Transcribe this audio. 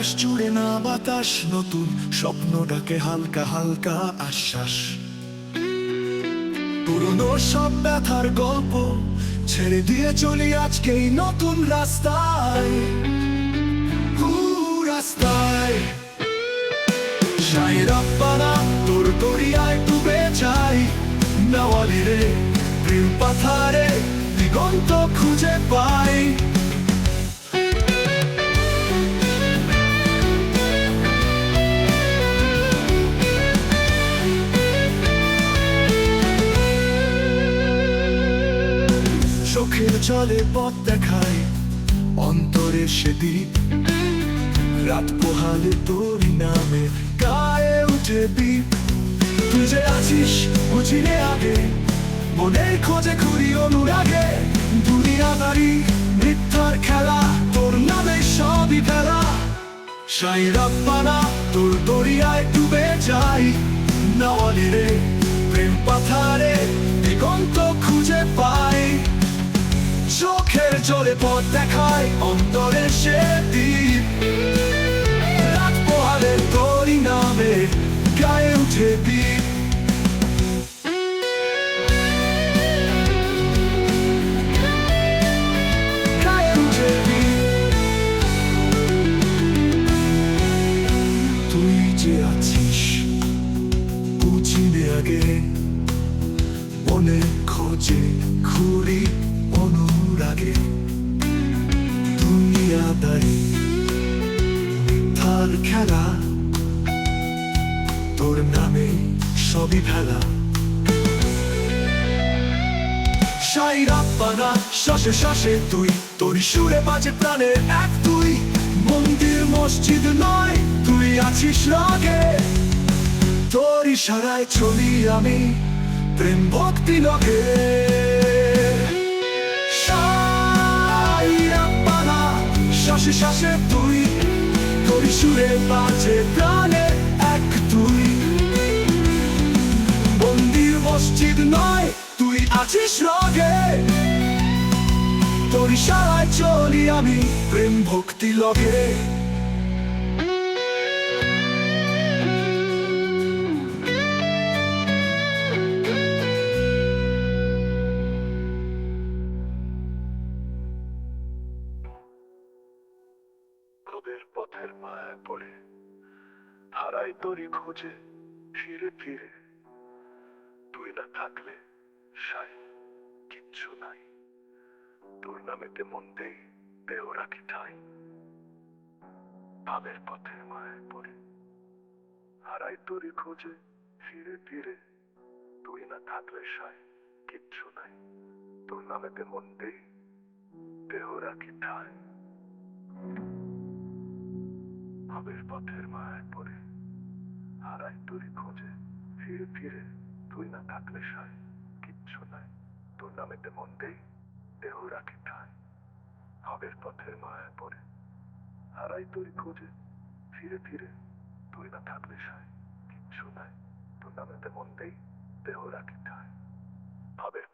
আকাশ জুড়ে না বাতাস, নতুন স্বপ্ন ডাকে হালকা হালকা আশ্বাস। পুরনো সব ব্যথার গল্প ছেড়ে দিয়ে চলি আজকে এই নতুন রাস্তায়। রাস্তায়। আব্বারা তোর দরিয়ায় ডুবে যাই নাওয়ালি রে প্রেম পাথারে চোখের জলে পথ দেখায় অন্তরে সে রাত পোহালে তোরই নামে গায়ে উঠে দ্বীপ। তুই যে আছিস বুঝিলে আগে। মনের খোঁজে ঘুরি অনুরাগে। দুনিয়াদারি মিথ্যার খেলা, তোর নামে সবই ফেলা সাই রাব্বানা, তোর দরিয়ায় ডুবে যাই। নাওয়ালি রে, প্রেম পাথারে, দিগন্ত খুঁজে পাই। জলে পথ দেখায় অন্তরে সে দ্বীপ। রাত পোহালে তোরই নামে গায়ে উঠে দ্বীপ আছিস, বুঝিনে আগে, মনে তোর নামে সবই ফেলা সাইরাপ্পানা শ্বাসে শ্বাসে তুই। তোর সুরে বাজে প্রাণের এক তুই। মন্দির মসজিদ নয়, তুই আছিস লগে তোর ইশারায় চলি আমি প্রেম ভক্তি লগে। শ্বাসে শ্বাসে তুই। তোর সুরে বাজে প্রাণের আছিস লগে তোর ইশারায় চলি আমি প্রেম ভক্তি লগে। খোঁজে, ফিরে ফিরে। তুই না থাকলে সাই কিচ্ছু নাই। তোর নামেতে মন দেই দেহ রাখি ঠাই। ভাবের পথে মায় পড়ে। হারাই তোরই খোঁজে, ফিরে ফিরে। তুই না থাকলে সাই কিচ্ছু নাই। তোর নামেতে মন দেই দেহ রাখি ঠাই। ভাবের পথের মায় পড়ে। হারাই তোরই খোঁজে, ফিরে ফিরে। তুই না থাকলে তোর নামেতে মন দেই দেহ রাখি ঠায় ভাবের পথের মায়া পড়ে। হারাই তোরই খোঁজে ধীরে ধীরে তুই না থাকলে সায় কিচ্ছু নাই। তোর নামেতে মন দেই দেহ রাখি ঠাই ভাবের